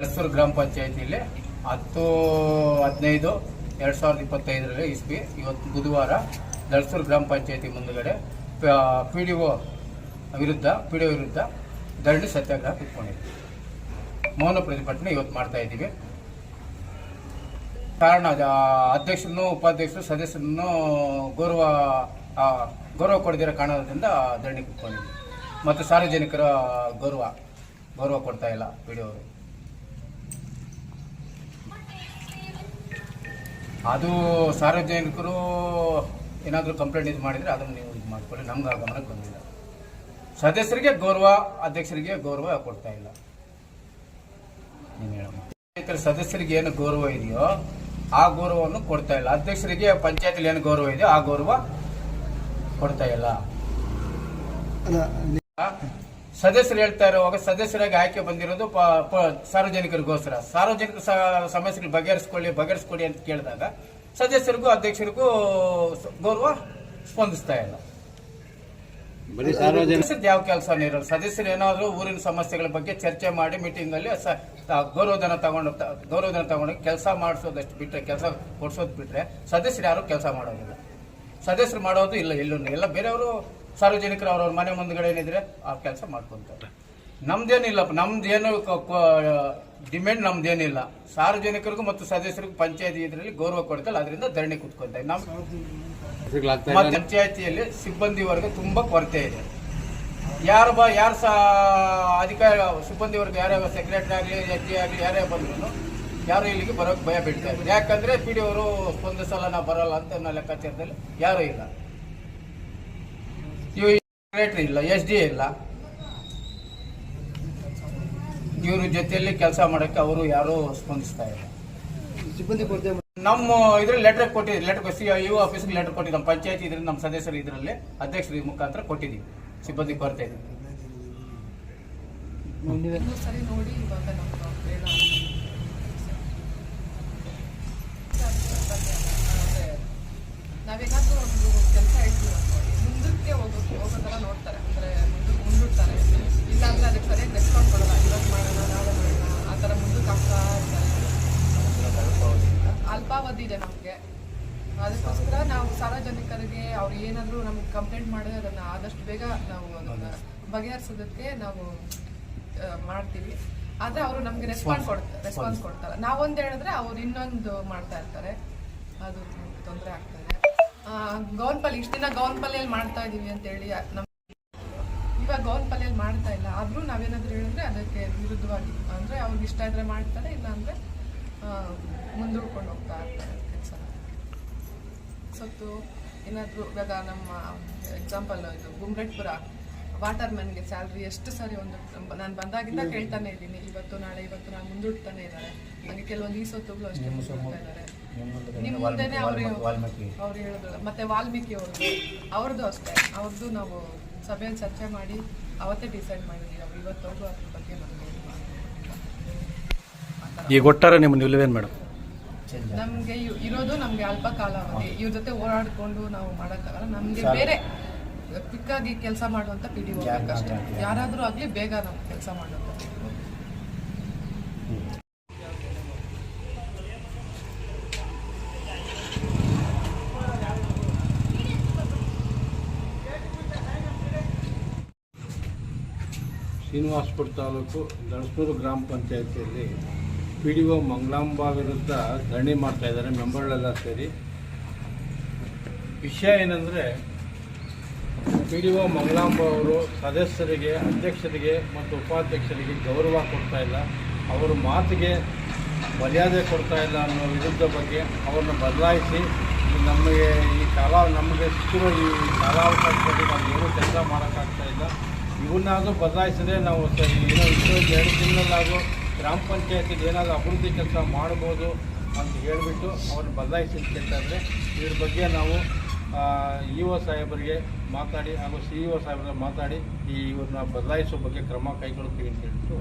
ಬೆಳಸೂರು ಗ್ರಾಮ ಪಂಚಾಯತಿಯಲ್ಲಿ ಹತ್ತು, ಹದಿನೈದು, ಎರಡು ಸಾವಿರದ ಇಪ್ಪತ್ತೈದರಲ್ಲಿ ಇಸ್ವಿ ಇವತ್ತು ಬುಧವಾರ ದಳಸೂರು ಗ್ರಾಮ ಪಂಚಾಯತಿ ಮುಂದುಗಡೆ ಪಿ ಡಿ ಒ ವಿರುದ್ಧ, ಪಿ ಡಿ ಒ ವಿರುದ್ಧ ಧರಣಿ ಸತ್ಯಾಗ್ರಹ ಇಟ್ಕೊಂಡಿದ್ವಿ ಮೌನ ಪ್ರತಿಭಟನೆ ಇವತ್ತು ಮಾಡ್ತಾ ಇದ್ದೀವಿ. ಕಾರಣ ಅಧ್ಯಕ್ಷರನ್ನು ಉಪಾಧ್ಯಕ್ಷರು, ಸದಸ್ಯರನ್ನು ಗೌರವ ಗೌರವ ಕೊಡದಿರೋ ಕಾರಣದಿಂದ ಧರಣಿ ಕುತ್ಕೊಂಡಿದ್ವಿ ಮತ್ತು ಸಾರ್ವಜನಿಕರ ಗೌರವ ಗೌರವ ಕೊಡ್ತಾ ಇಲ್ಲ ಪಿ ಡಿ ಅವರು. ಅದು ಸಾರ್ವಜನಿಕರು ಏನಾದರೂ ಕಂಪ್ಲೇಂಟ್ ಇದು ಮಾಡಿದರೆ ಅದನ್ನು ನೀವು ಇದು ಮಾಡ್ಕೊಳ್ಳಿ. ನಮ್ಗೆ ಆ ಗಮನಕ್ಕೆ ಬಂದಿಲ್ಲ. ಸದಸ್ಯರಿಗೆ ಗೌರವ, ಅಧ್ಯಕ್ಷರಿಗೆ ಗೌರವ ಕೊಡ್ತಾ ಇಲ್ಲ. ಸದಸ್ಯರಿಗೆ ಏನು ಗೌರವ ಇದೆಯೋ ಆ ಗೌರವವನ್ನು ಕೊಡ್ತಾ ಇಲ್ಲ. ಅಧ್ಯಕ್ಷರಿಗೆ ಪಂಚಾಯತಿಲಿ ಏನು ಗೌರವ ಇದೆಯೋ ಆ ಗೌರವ ಕೊಡ್ತಾ ಇಲ್ಲ. ಸದಸ್ಯರು ಹೇಳ್ತಾ ಇರುವಾಗ ಸದಸ್ಯರಾಗಿ ಆಯ್ಕೆ ಬಂದಿರೋದು ಸಾರ್ವಜನಿಕರಿಗೋಸ್ಕರ. ಸಾರ್ವಜನಿಕ ಸಮಸ್ಯೆಗಳು ಬಗೆಹರಿಸ್ಕೊಳ್ಳಿ ಬಗೆಹರಿಸ್ಕೊಡಿ ಅಂತ ಕೇಳಿದಾಗ ಸದಸ್ಯರಿಗೂ ಅಧ್ಯಕ್ಷರಿಗೂ ಗೌರವ ಸ್ಪಂದಿಸ್ತಾ ಇಲ್ಲ. ಯಾವ ಕೆಲಸ ಇರಲ್ಲ. ಸದಸ್ಯರು ಏನಾದರೂ ಊರಿನ ಸಮಸ್ಯೆಗಳ ಬಗ್ಗೆ ಚರ್ಚೆ ಮಾಡಿ ಮೀಟಿಂಗ್ ಅಲ್ಲಿ ಗೌರವಧನ ತಗೊಂಡು ಗೌರವಧನ ತಗೊಂಡು ಕೆಲಸ ಮಾಡಿಸೋದಷ್ಟು ಬಿಟ್ರೆ ಕೆಲಸ ಕೊಡ್ಸೋದು ಬಿಟ್ರೆ ಸದಸ್ಯರು ಯಾರು ಕೆಲಸ ಮಾಡೋದಿಲ್ಲ. ಸದಸ್ಯರು ಮಾಡೋದು ಇಲ್ಲ ಎಲ್ಲೂ ಎಲ್ಲ ಬೇರೆಯವರು ಸಾರ್ವಜನಿಕರು ಅವ್ರವ್ರ ಮನೆ ಮುಂದ್ಗಡೆ ಏನಿದ್ರೆ ಆ ಕೆಲಸ ಮಾಡ್ಕೊಂತಾರೆ. ನಮ್ದೇನಿಲ್ಲಪ್ಪ ನಮ್ದೇನು ಡಿಮ್ಯಾಂಡ್ ನಮ್ದೇನಿಲ್ಲ. ಸಾರ್ವಜನಿಕರಿಗೂ ಮತ್ತು ಸದಸ್ಯರಿಗೂ ಪಂಚಾಯತಿ ಇದರಲ್ಲಿ ಗೌರವ ಕೊಡ್ತಲ್ಲ ಅದರಿಂದ ಧರಣಿ ಕುತ್ಕೊಂತ ನಮ್ಮ ಪಂಚಾಯತಿಯಲ್ಲಿ ಸಿಬ್ಬಂದಿ ವರ್ಗ ತುಂಬಾ ಕೊರತೆ ಇದೆ. ಯಾರು ಬ ಯಾರು ಸಹ ಅಧಿಕಾರಿ ಸಿಬ್ಬಂದಿ ವರ್ಗ ಯಾರ್ಯಾವ ಸೆಕ್ರೆಟರಿ ಆಗಲಿ ಎಸ್ ಡಿ ಆಗಲಿ ಯಾರೇ ಬಂದ್ರು ಯಾರು ಇಲ್ಲಿಗೆ ಬರೋಕೆ ಭಯ ಬಿಡ್ತಾರೆ ಯಾಕಂದ್ರೆ ಪಿ ಡಿ ಅವರು ಸ್ಪಂದಿಸಲ್ಲ ನಾ ಬರಲ್ಲ ಅಂತ ಅನ್ನೋ ಲೆಕ್ಕಾಚಾರದಲ್ಲಿ ಯಾರೂ ಇಲ್ಲ. ಇವು ಸೆಕ್ರೆಟರಿ ಇಲ್ಲ ಎಸ್ ಡಿ ಇಲ್ಲ. ಇವ್ರ ಜೊತೆಯಲ್ಲಿ ಕೆಲಸ ಮಾಡೋಕ್ಕೆ ಅವರು ಯಾರೂ ಸ್ಪಂದಿಸ್ತಾ ಇಲ್ಲ. ಸಿಬ್ಬಂದಿ ಕೊರತೆ ನಮ್ಮ ಇದ್ರಲ್ಲಿ ಲೆಟರ್ ಕೊಟ್ಟಿದ್ದೀವಿ ಲೆಟರ್ ಸಿ ಯು ಆಫೀಸ್ಗೆ ಲೆಟರ್ ಕೊಟ್ಟಿದ್ದು ನಮ್ಮ ಪಂಚಾಯತಿ ಇದ್ರಲ್ಲಿ ನಮ್ಮ ಸದಸ್ಯರು ಇದರಲ್ಲಿ ಅಧ್ಯಕ್ಷರ ಮುಖಾಂತರ ಕೊಟ್ಟಿದ್ದೀವಿ ಸಿಬ್ಬಂದಿ ಕೊರತೆ. ಇದೆ ನಾವೇನಾದ್ರೂ ಒಂದು ಕೆಲಸ ಇದೆ ನಮಗೆ. ಅದಕ್ಕೋಸ್ಕರ ನಾವು ಸಾರ್ವಜನಿಕರಿಗೆ ಅವ್ರು ಏನಾದರೂ ನಮಗೆ ಕಂಪ್ಲೇಂಟ್ ಮಾಡಿದ್ರೆ ಅದನ್ನು ಆದಷ್ಟು ಬೇಗ ನಾವು ಅದನ್ನು ಬಗೆಹರಿಸೋದಕ್ಕೆ ನಾವು ಮಾಡ್ತೀವಿ. ಆದರೆ ಅವರು ನಮಗೆ ರೆಸ್ಪಾನ್ಸ್ ಕೊಡ್ತಾರೆ ರೆಸ್ಪಾನ್ಸ್ ಕೊಡ್ತಾರೆ. ನಾವೊಂದು ಹೇಳಿದ್ರೆ ಅವ್ರು ಇನ್ನೊಂದು ಮಾಡ್ತಾ ಇರ್ತಾರೆ. ಅದು ತೊಂದರೆ ಆಗ್ತದೆ ಇದೆ. ಗೌನ್ ಪಲ್ಲಿ ಇಷ್ಟು ದಿನ ಗೌನ್ಪಲ್ಲಿಯಲ್ಲಿ ಮಾಡ್ತಾ ಇದೀವಿ ಅಂತೇಳಿ ನಮ್ಮ ಇವಾಗ ಗೌನ್ಪಲ್ಲಿಯಲ್ಲಿ ಮಾಡ್ತಾ ಇಲ್ಲ. ಆದರೂ ನಾವೇನಾದ್ರೂ ಹೇಳಿದ್ರೆ ಅದಕ್ಕೆ ವಿರುದ್ಧವಾಗಿ. ಅಂದರೆ ಅವ್ರಿಗೆ ಇಷ್ಟ ಇದ್ರೆ ಮಾಡ್ತಾರೆ ಇಲ್ಲ ಅಂದರೆ ಮುಂದೂಡ್ಕೊಂಡು ಹೋಗ್ತಾ ಇರ್ತಾರೆ ಕೆಲಸ. ಸೊತ್ತು ಏನಾದರೂ ಇವಾಗ ನಮ್ಮ ಎಕ್ಸಾಂಪಲ್ ಇದು ಗುಮ್ರಟ್ಪುರ ವಾಟರ್ ಮ್ಯಾನ್ಗೆ ಸ್ಯಾಲ್ರಿ ಎಷ್ಟು ಸಾರಿ ಒಂದು ನಾನು ಬಂದಾಗಿಂದ ಕೇಳ್ತಾನೆ ಇದ್ದೀನಿ. ಇವತ್ತು ನಾಳೆ ಇವತ್ತು ನಾನು ಮುಂದೂಡ್ತಾನೆ ಇದ್ದಾರೆ. ನನಗೆ ಕೆಲವೊಂದು ಈ ಸೊತ್ತುಗಳು ಅಷ್ಟೇ ಮುಂದೂಡ್ತಾ ಇದ್ದಾರೆ. ನಿಮ್ಮ ಮುಂದೆನೆ ಅವ್ರಿಗೆ ಅವ್ರು ಹೇಳಿದ್ರು ಮತ್ತೆ ವಾಲ್ಮೀಕಿ ಅವ್ರದ್ದು ಅವ್ರದ್ದು ಅಷ್ಟೇ. ಅವ್ರದ್ದು ನಾವು ಸಭೆಯಲ್ಲಿ ಚರ್ಚೆ ಮಾಡಿ ಅವತ್ತೇ ಡಿಸೈಡ್ ಮಾಡಿದ್ವಿ ಅವ್ರು ಇವತ್ತವರೆಗೂ ಅದ್ರ ಬಗ್ಗೆ ನಮಗೆ ಈಗ ಒಟ್ಟಾರೆ ನಿಮ್ಮ ನಿಲುವೇನು ಮೇಡಮ್? ನಮ್ಗೆ ಇರೋದು ನಮ್ಗೆ ಅಲ್ಪ ಕಾಲಾವಧಿ ಇವ್ರ ಜೊತೆ ಓಡಾಡ್ಕೊಂಡು ನಾವು ಮಾಡಕ್ಕಾಗಲ್ಲ. ನಮ್ಗೆ ಬೇರೆ ಕ್ವಿಕ್ ಆಗಿ ಕೆಲಸ ಮಾಡುವಂತ ಪಿ ಡಿ ಅಷ್ಟೇ ಯಾರಾದ್ರೂ ಆಗ್ಲಿ ಬೇಗ ನಾವು ಕೆಲಸ ಮಾಡುವಂತ ಶ್ರೀನಿವಾಸ್ಪುರ ತಾಲೂಕು ದಳಸೂರು ಗ್ರಾಮ ಪಂಚಾಯತಿಯಲ್ಲಿ ಪಿ ಡಿ ಒ ಮಂಗಳಾಂಬ ವಿರುದ್ಧ ಧರಣಿ ಮಾಡ್ತಾ ಇದ್ದಾರೆ ಮೆಂಬರ್ಗಳೆಲ್ಲ ಸೇರಿ. ವಿಷಯ ಏನಂದರೆ, ಪಿ ಡಿ ಒ ಮಂಗಳಾಂಬ ಅವರು ಸದಸ್ಯರಿಗೆ, ಅಧ್ಯಕ್ಷರಿಗೆ ಮತ್ತು ಉಪಾಧ್ಯಕ್ಷರಿಗೆ ಗೌರವ ಕೊಡ್ತಾ ಇಲ್ಲ. ಅವರ ಮಾತಿಗೆ ಮರ್ಯಾದೆ ಕೊಡ್ತಾ ಇಲ್ಲ ಅನ್ನೋ ವಿರುದ್ಧ ಬಗ್ಗೆ ಅವ್ರನ್ನ ಬದಲಾಯಿಸಿ ನಮಗೆ, ಈ ಕಾಲ, ನಮಗೆ ಸಿಕ್ಕಿರೋ ಈ ಕಾಲಾವಕಾಶದಲ್ಲಿ ನಾವು ಏನೂ ಕೆಲಸ ಮಾಡೋಕ್ಕಾಗ್ತಾ ಇಲ್ಲ. ಇವನ್ನಾದರೂ ಬದಲಾಯಿಸಿದ್ರೆ ನಾವು ಏನೋ ಇಷ್ಟು ಎರಡು ತಿಂಗಳಲ್ಲಾಗೋ ಗ್ರಾಮ ಪಂಚಾಯತಿಗೆ ಏನಾದರೂ ಅಭಿವೃದ್ಧಿ ಕೆಲಸ ಮಾಡ್ಬೋದು ಅಂತ ಹೇಳಿಬಿಟ್ಟು ಅವ್ರನ್ನ ಬದಲಾಯಿಸಲಿಕ್ಕೆ ಅಂತಂದರೆ ಇದ್ರ ಬಗ್ಗೆ ನಾವು ಇ ಒ ಸಾಹೇಬರಿಗೆ ಮಾತಾಡಿ ಹಾಗೂ ಸಿ ಇ ಒ ಸಾಹೇಬರಿಗೆ ಮಾತಾಡಿ ಈ ಇವ್ರನ್ನ ಬದಲಾಯಿಸೋ ಬಗ್ಗೆ ಕ್ರಮ ಕೈಗೊಳ್ತೀವಿ ಅಂತ ಹೇಳ್ಬಿಟ್ಟು